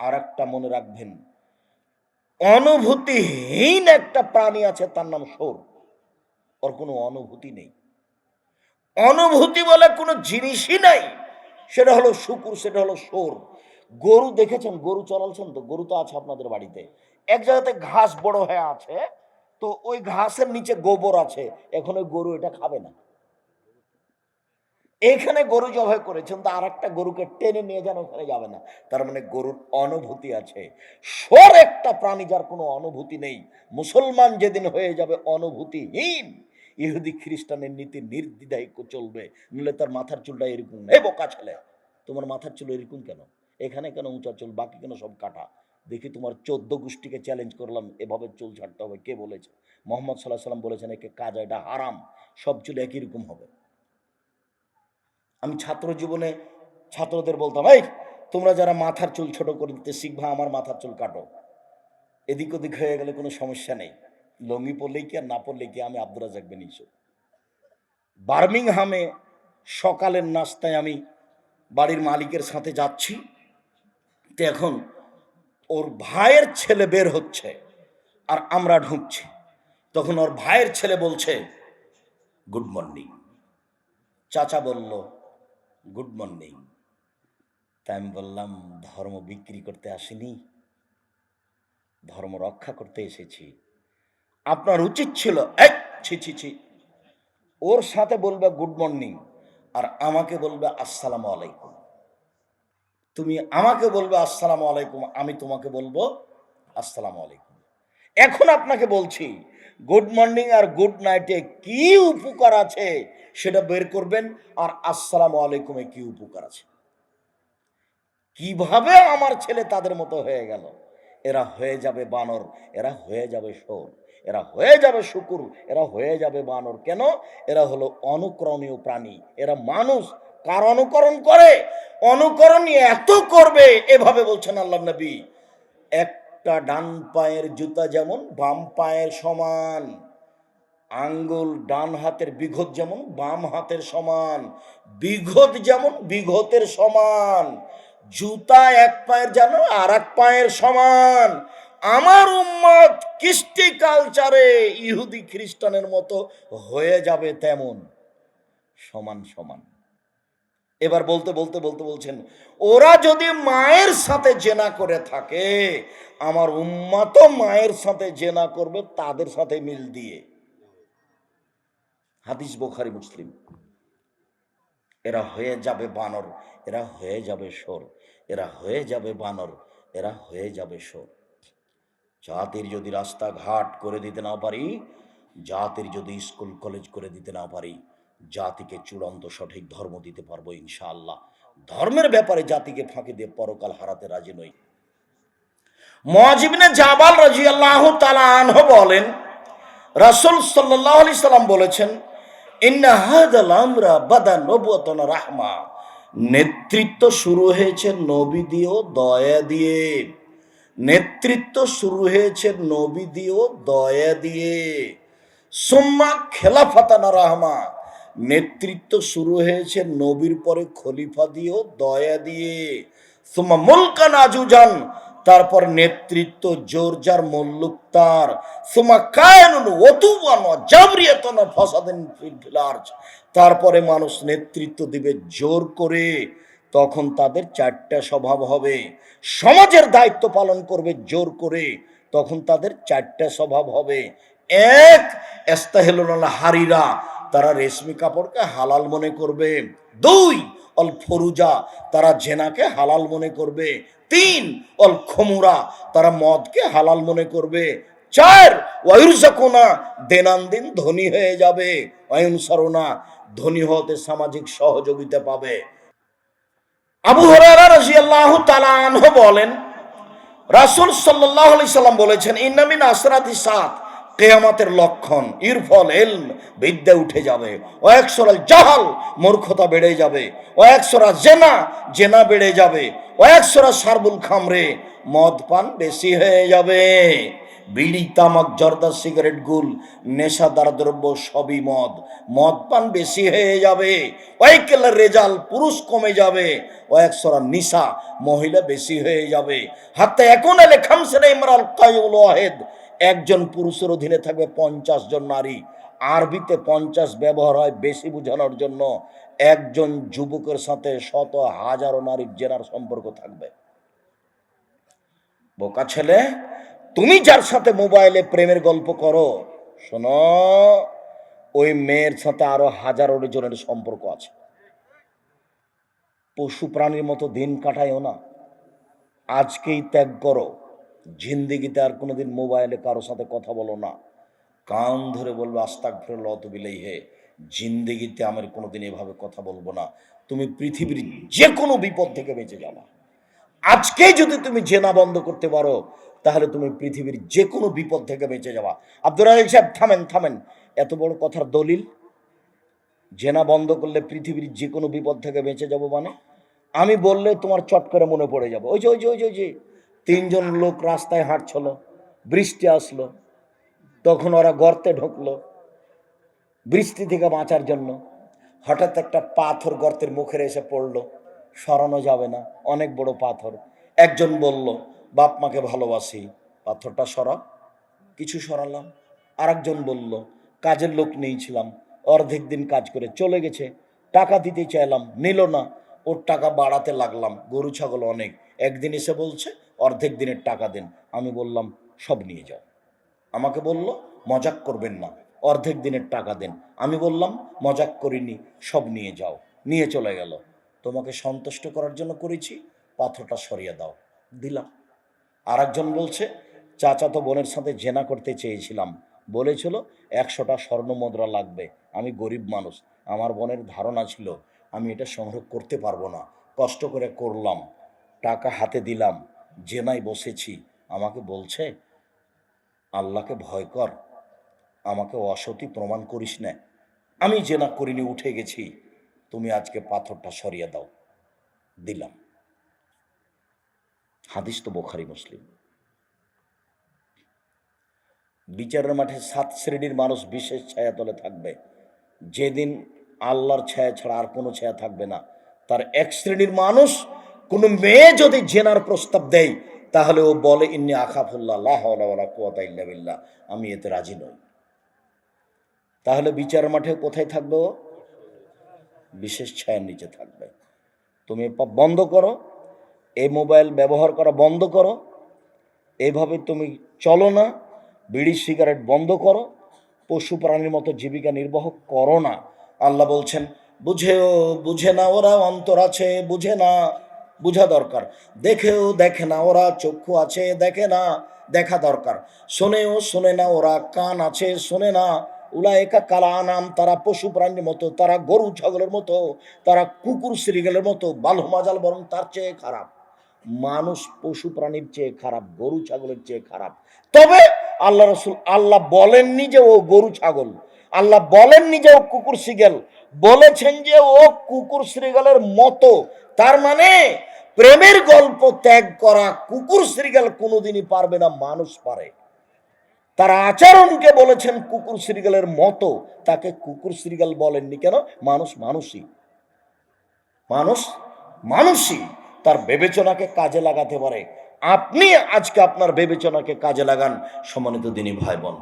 আর একটা মনে রাখবেন। অনুভূতিহীন একটা প্রাণী আছে, তার নাম সোর ওর কোনো অনুভূতি নেই। অনুভূতি বলে কোনো জিনিসই নাই। সেটা হলো শুকুর, সেটা হলো সোর গরু দেখেছেন? গরু চলালছেন তো? গরু তো আছে আপনাদের বাড়িতে। এক জায়গাতে ঘাস বড় হয়ে আছে, তো ওই ঘাসের নিচে গোবর আছে। এখন ওই গরু এটা খাবে না। এখানে গরু জবাই করেছেন তো আর একটা গরুকে টেনে নিয়ে যেন ওখানে যাবে না। তার মানে গরুর অনুভূতি আছে। সর একটা প্রাণী যার কোনো অনুভূতি নেই। মুসলমান যেদিন হয়ে যাবে অনুভূতিহীন। ইহুদি খ্রিস্টানের নীতি নির্দ্বিধায় চলবে। নইলে তার মাথার চুলটা এরকম। এই বোকা ছেলে! তোমার মাথার চুল এরকম কেন? এখানে কেন উঁচা চুল? বাকি কেন সব কাটা? দেখি তোমার চোদ্দ গোষ্ঠীকে চ্যালেঞ্জ করলাম। এভাবে চুল ছাড়তে হবে। কে বলেছে? মোহাম্মদ সাল্লাহ সাল্লাম বলেছেন, একে কাজ, এটা হারাম। সব চুল একই রকম হবে। আমি ছাত্র জীবনে ছাত্রদের বলতাম, এই, তোমরা যারা মাথার চুল ছোট করে দিতে শিখবা, আমার মাথার চুল কাটো। এদিক ওদিক হয়ে গেলে কোনো সমস্যা নেই। লঙ্গি পরলেই কি আর না পরলেই কি, আমি আব্দুল রাজাক বিন ইউসুফ বার্মিংহামে সকালের নাস্তায় আমি বাড়ির মালিকের সাথে যাচ্ছি। তো এখন ওর ভাইয়ের ছেলে বের হচ্ছে আর আমরা ঢুকছি। তখন ওর ভাইয়ের ছেলে বলছে, গুড মর্নিং। চাচা বলল গুড মর্নিং। তাই আমি বললাম, ধর্ম বিক্রি করতে আসিনি, ধর্ম রক্ষা করতে এসেছি। আপনার উচিত ছিল, এই, ছি ছি ছি। ওর সাথে বলবে গুড মর্নিং, আর আমাকে বলবে আসসালামু আলাইকুম। তুমি আমাকে বলবে আসসালামু আলাইকুম, আমি তোমাকে বলব আসসালামু আলাইকুম। এখন আপনাকে বলছি গুড মর্নিং আর গুড নাইটে কি উপকার আছে সেটা বের করবেন আর আসসালামু আলাইকুমে কি উপকার আছে? কীভাবে আমার ছেলে তাদের মতো হয়ে গেল? এরা হয়ে যাবে বানর, এরা হয়ে যাবে সোর এরা হয়ে যাবে শুকুর, এরা হয়ে যাবে বানর। কেন? এরা হলো অনুকরণীয় প্রাণী, এরা মানুষ। কার অনুকরণ করে? অনুকরণ এত করবে, এভাবে বলছেন আল্লাহ নবী। একটা ডান পায়ের জুতা যেমন, বাম পায়ের সমান। আঙ্গুল ডান হাতের বিঘত যেমন, বাম হাতের সমান। বিঘত যেমন, বিঘতের সমান। জুতা এক পায়ের যেন আর এক পায়ের সমান। আমার উম্মত কৃষ্টি কালচারে ইহুদি খ্রিস্টানের মতো হয়ে যাবে তেমন। সমান সমান। এবার বলতে বলতে বলতে বলছেন ওরা যদি মায়ের সাথে জেনা করে থাকে, আমার উম্মা তো মায়ের সাথে জেনা করবে তাদের সাথে মিল দিয়ে। হাদিস বোখারি মুসলিম। এরা হয়ে যাবে বানর, এরা হয়ে যাবে সোর এরা হয়ে যাবে বানর, এরা হয়ে যাবে সোর জাতির যদি রাস্তাঘাট করে দিতে না পারি, জাতির যদি স্কুল কলেজ করে দিতে না পারি, জাতিকে চূড়ান্ত সঠিক ধর্ম দিতে পারব ইনশাআল্লাহ। ধর্মের ব্যাপারে জাতিকে ফাঁকি দিয়ে পরকাল হারাতে রাজি নই। মজিবিনে জাবাল রাজি আল্লাহ তালাহ বলেন, রাসুল সাল্লাহ আলি সাল্লাম বলেছেন রাহমা। নেতৃত্ব শুরু হয়েছে নবী দিয়েও দয়া দিয়ে। নেতৃত্ব শুরু হয়েছে নবী দিয়েও দয়া দিয়ে। সোম্মা খেলাফাতানা রাহমা। নেতৃত্ব শুরু হয়েছে নবীর পরে খলিফা দিয়েও দয়া দিয়ে। সোম্মা মুলকান আজুজান তারপর নেতৃত্ব জোর যার মল্লুক তার। সোমা কায়নুন ফসাদিন ফিলার্জ তারপরে মানুষ নেতৃত্ব দিবে জোর করে। তখন তাদের চারটা স্বভাব হবে। সমাজের দায়িত্ব পালন করবে জোর করে। তখন তাদের চারটা স্বভাব হবে। এক, এস্তাহেলুল হারিরা তারা রেশমি কাপড়কে হালাল মনে করবে। দুই, অল ফরুজা, তারা জেনাকে হালাল মনে করবে। তিন, অল খমুরা, তারা মদকে হালাল মনে করবে। চার ওয়ুরজাকুনা দেনান দিন ধনী হয়ে যাবে। অয়ুন সরোনা ধনী হতে সামাজিক সহযোগিতা পাবে। আবু হরারা রাজিয়াল্লাহু তাআলা আনহু বলেন, রাসূল সাল্লাল্লাহু আলাইহি সাল্লাম বলেছেন, ইন্নামিন আসরাতি সাত। কেয়ামাতের লক্ষণ, ইরফল এলম বিদ্যা উঠে যাবে। ও একশোরা জাহাল, মূর্খতা বেড়ে যাবে। ও একশোরা জেনা জেনা বেড়ে যাবে। ও একশোরা সারবুল খামরে, মদ পান বেশি হয়ে যাবে। বিড়ি, তামাক, জর্দা, সিগারেট, গুল নেশাদার দ্রব্য সবই মদ। মদ পান বেশি হয়ে যাবে। ওয়াইকেলের রেজাল, পুরুষ কমে যাবে। ও একসরা নিশা, মহিলা বেশি হয়ে যাবে। হাতে এখন এলে খামসেন ইমরাল কায়ুল ওয়াহেদ। একজন পুরুষের অধীনে থাকবে পঞ্চাশ জন নারী। আরবিতে পঞ্চাশ ব্যবহার হয় বেশি বোঝানোর জন্য একজন যুবকের সাথে শত হাজারো নারীর জেনার সম্পর্ক থাকবে। বোকা ছেলে, তুমি যার সাথে মোবাইলে প্রেমের গল্প করো, শোনো, ওই মেয়ের সাথে আরও হাজারো জনের সম্পর্ক আছে। পশু প্রাণীর মতো দিন কাটায়ও না। আজকেই ত্যাগ করো। জিন্দিগিতে আর কোনোদিন মোবাইলে কারও সাথে কথা বলো না। কান ধরে বলবে আস্তাক ফিরে লত বিলেই হে জিন্দিগিতে আমার কোনোদিন এভাবে কথা বলব না। তুমি পৃথিবীর যে কোনো বিপদ থেকে বেঁচে যাবা আজকে যদি তুমি জেনা বন্ধ করতে পারো, তাহলে তুমি পৃথিবীর যে কোনো বিপদ থেকে বেঁচে যাবা। আব্দুর রাহিক সাহেব, থামেন থামেন। এত বড় কথার দলিল? জেনা বন্ধ করলে পৃথিবীর যে কোনো বিপদ থেকে বেঁচে যাব মানে? আমি বললে তোমার চট করে মনে পড়ে যাবে। ওই যে ওই যে ওই যে। তিনজন লোক রাস্তায় হাঁটছিল, বৃষ্টি আসলো, তখন ওরা গর্তে ঢুকলো, বৃষ্টি থেকে বাঁচার জন্য। হঠাৎ একটা পাথর গর্তের মুখের এসে পড়ল, সরানো যাবে না, অনেক বড় পাথর। একজন বলল, বাপ মাকে ভালোবাসি, পাথরটা সরা কিছু সরালাম? আরেকজন বলল, কাজের লোক নিয়েছিলাম অর্ধেক দিন কাজ করে চলে গেছে, টাকা দিতে চাইলাম, নিল না, ওর টাকা বাড়াতে লাগলাম, গরু ছাগল অনেক। একদিন এসে বলছে অর্ধেক দিনের টাকা দেন। আমি বললাম, সব নিয়ে যাও। আমাকে বলল, মজাক করবেন না, অর্ধেক দিনের টাকা দেন। আমি বললাম, মজাক করিনি, সব নিয়ে যাও। নিয়ে চলে গেল। তোমাকে সন্তুষ্ট করার জন্য করেছি, পাথরটা সরিয়ে দাও। দিলাম। আরেকজন বলছে, চাচা তো বোনের সাথে জেনা করতে চেয়েছিলাম। বলেছিল, একশোটা স্বর্ণ মুদ্রা লাগবে, আমি গরিব মানুষ, আমার বোনের ধারণা ছিল, আমি এটা সংগ্রহ করতে পারব না। কষ্ট করে করলাম, টাকা হাতে দিলাম জেনায় বসেছি। আমাকে বলছে, আল্লাহকে ভয় কর, আমাকে অসতি প্রমাণ করিস না। আমি জেনা করিনি, উঠে গেছি। তুমি আজকে পাথরটা সরিয়ে দাও। দিলাম। হাদিস তো বোখারি মুসলিম। বিচারের মাঠে সাত শ্রেণির মানুষ বিশেষ ছায়া তলে থাকবে। যেদিন আল্লাহর ছায়া ছাড়া আর কোনো ছায়া থাকবে না। তার এক শ্রেণির মানুষ কোনো মেয়ে যদি জেনার প্রস্তাব দেয়, তাহলে ও বলে, ইন্নি আখাফুল্লাহ কুয়াতা ইল্লা বিল্লাহ, আমি এতে রাজি নই। তাহলে বিচার মাঠে কোথায় থাকবে ও? বিশেষ ছায়ার নিচে থাকবে। তুমি বন্ধ করো, এই মোবাইল ব্যবহার করা বন্ধ করো এইভাবে তুমি চলো না, বিড়ি, সিগারেট বন্ধ করো, পশু প্রাণীর মতো জীবিকা নির্বাহ করো না। আল্লাহ বলছেন, বুঝেও বুঝে না ওরা অন্তর আছে, বুঝে না। বুঝা দরকার। দেখেও দেখে না, ওরা চক্ষু আছে, দেখে না, দেখা দরকার। শোনেও শোনে না, ওরা কান আছে, শোনে না। উলা একা কালা আনাম তারা পশু প্রাণীর মতো, তারা গরু ছাগলের মতো, তারা কুকুর শ্রীগেলের মতো বালহ মাজাল বরং তার চেয়ে খারাপ। মানুষ পশু প্রাণীর চেয়ে খারাপ, গরু ছাগলের চেয়ে খারাপ। তবে আল্লাহ রসুল, আল্লাহ বলেননি যে ও গরু ছাগল। আল্লাহ বলেননি যে ও কুকুর শ্রীগেল বলেছেন যে ও কুকুর শ্রীগেলের মতো। তার মানে প্রেমের গল্প ত্যাগ করা কুকুর শ্রীগেল কোনোদিনই পারবে না, মানুষ পারে। তার আচরণকে বলেছেন কুকুর শ্রীগালের মতো, তাকে কুকুর শ্রীগাল বলেননি কেন? মানুষ মানুষই। মানুষ মানুষই তার বিবেচনাকে কাজে লাগাতে পারে। আপনি আজকে আপনার বিবেচনাকে কাজে লাগান, সম্মানিত দিনী ভাই বোন